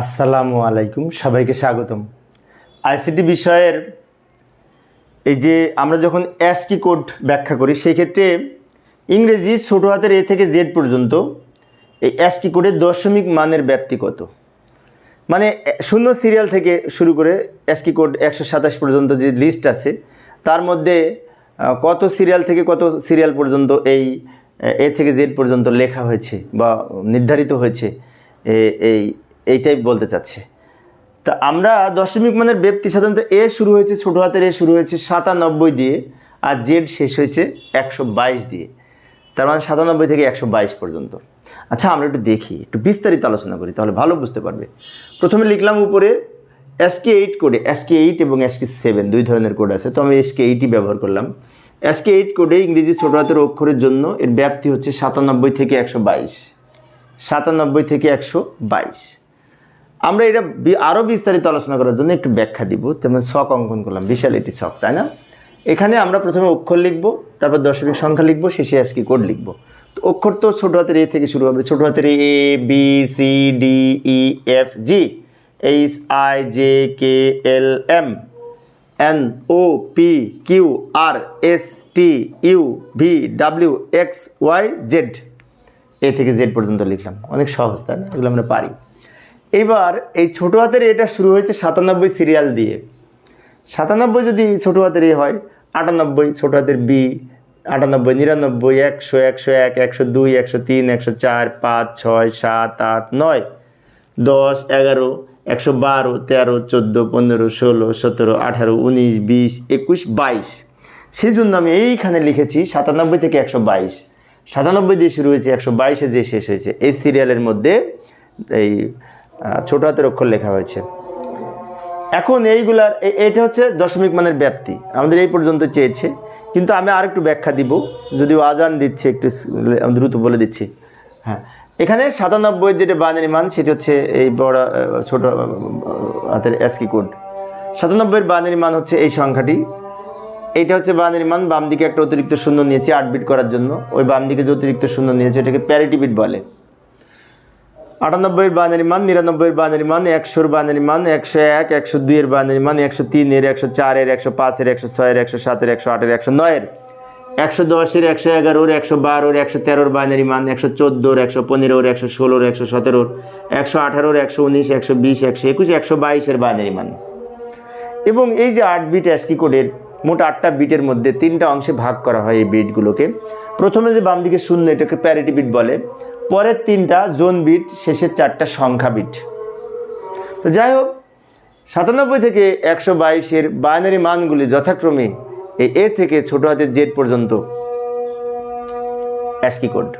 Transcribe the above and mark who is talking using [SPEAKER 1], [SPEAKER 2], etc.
[SPEAKER 1] আসসালামু আলাইকুম, সবাইকে স্বাগতম। আইসিটি বিষয়ের এই যে আমরা যখন অ্যাসকি কোড ব্যাখ্যা করি, সেই ক্ষেত্রে ইংরেজি ছোটো হাতের এ থেকে জেড পর্যন্ত এই অ্যাসকি কোডের দশমিক মানের ব্যাপ্তি কত? মানে শূন্য সিরিয়াল থেকে শুরু করে অ্যাসকি কোড একশো সাতাশ পর্যন্ত যে লিস্ট আছে, তার মধ্যে কত সিরিয়াল থেকে কত সিরিয়াল পর্যন্ত এই, এ থেকে জেড পর্যন্ত লেখা হয়েছে বা নির্ধারিত হয়েছে এই এইটাই বলতে চাচ্ছে। তা আমরা দশমিক মানের ব্যক্তি সাধারণত এ শুরু হয়েছে, ছোটো হাতের এ শুরু হয়েছে সাতানব্বই দিয়ে, আর জেড শেষ হয়েছে একশো বাইশ দিয়ে। তার মানে সাতানব্বই থেকে একশো বাইশ পর্যন্ত। আচ্ছা আমরা একটু দেখি, একটু বিস্তারিত আলোচনা করি, তাহলে ভালো বুঝতে পারবে। প্রথমে লিখলাম উপরে এসকে এইট কোডে এসকে এইট এবং এসকে সেভেন, দুই ধরনের কোড আছে। তো আমি এসকে এইটই ব্যবহার করলাম। এসকে এইট কোডে ইংরেজি ছোটো হাতের অক্ষরের জন্য এর ব্যাপ্তি হচ্ছে সাতানব্বই থেকে একশো বাইশ। সাতানব্বই থেকে একশো বাইশ। আমরা এটা আরও বিস্তারিত আলোচনা করার জন্য একটু ব্যাখ্যা দিব। যেমন শখ অঙ্কন করলাম, বিশাল এটি শখ তাই না? এখানে আমরা প্রথমে অক্ষর লিখব, তারপর দশমিক সংখ্যা লিখব, শেষে আজকে কোড লিখব। তো অক্ষর তো ছোটো হাতের এ থেকে শুরু হবে, ছোটো হাতের A B C D E F G H I J K L M N O P Q R S T U V W X Y Z A থেকে জেড পর্যন্ত লিখলাম। অনেক সহজ, তাই না? এগুলো আমরা পারি। এবার এই ছোটো হাতের এটা শুরু হয়েছে সাতানব্বই সিরিয়াল দিয়ে। সাতানব্বই যদি ছোটো হাতের এ হয়, আটানব্বই, ছোটো হাতের বি আটানব্বই, নিরানব্বই, একশো একশো এক, একশো দুই, একশো তিন, একশো চার, পাঁচ, ছয়, সাত, আট, নয়, দশ, এগারো, একশো বারো, তেরো, চোদ্দ, পনেরো, ষোলো, সতেরো, আঠারো, উনিশ, বিশ, একুশ, বাইশ। সেই জন্য আমি এইখানে লিখেছি সাতানব্বই থেকে একশো বাইশ। সাতানব্বই দিয়ে শুরু হয়েছে, একশো বাইশে যে শেষ হয়েছে। এই সিরিয়ালের মধ্যে এই ছোট হাতের অক্ষর লেখা হয়েছে। এখন এইগুলার এটা হচ্ছে দশমিক মানের ব্যাপ্তি। আমাদের এই পর্যন্ত চেয়েছে। কিন্তু আমি আর একটু ব্যাখ্যা দিব। যদিও আজান দিচ্ছে, একটু দ্রুত বলে দিচ্ছি। হ্যাঁ। এখানে সাতানব্বই যেটা বাইনারি মান, সেটা হচ্ছে এই বড় ছোট হাতের অ্যাসকি কোড সাতানব্বইয়ের বাইনারি মান হচ্ছে এই সংখ্যাটি। এইটা হচ্ছে বাইনারি মান বাম দিকে একটা অতিরিক্ত শূন্য নিয়েছি আট বিট করার জন্য। ওই বাম দিকে যে অতিরিক্ত শূন্য নিয়েছে, এটাকে প্যারিটি বিট বলে। আটানব্বইয়ের বাইনারি মান, নিরানব্বইয়ের বাইনারি মান, একশোর বাইনারি মান, একশো এক, একশো দুইয়ের বাইনারি মান, একশো তিনের, একশো চারের, একশো পাঁচের, একশো ছয়ের, একশো সাতের, একশো আটের, একশো নয়ের। একশো দশের, একশো এগারোর, একশো বারোর, একশো তেরোর বাইনারি মান, একশো চোদ্দোর, একশো পনেরোর, একশো ষোলোর, একশো সতেরোর, একশো আঠারোর, একশো উনিশ, একশো বিশ, একশো একুশ, একশো বাইশের বাইনারি মান। এবং এই যে আট বিট অ্যাসকি কোডের মোট আটটা বিটের মধ্যে তিনটা অংশে ভাগ করা হয় এই বিটগুলোকে প্রথমে যে বাম দিকে শূন্য, এটাকে প্যারিটি বিট বলে। পরের তিনটা জোন বিট, শেষের চারটা সংখ্যা বিট। তো যাই হোক, সাতানব্বই থেকে একশো বাইশের বাইনারি মানগুলি যথাক্রমে এ থেকে ছোটো হাতের জেড পর্যন্ত অ্যাসকি কোড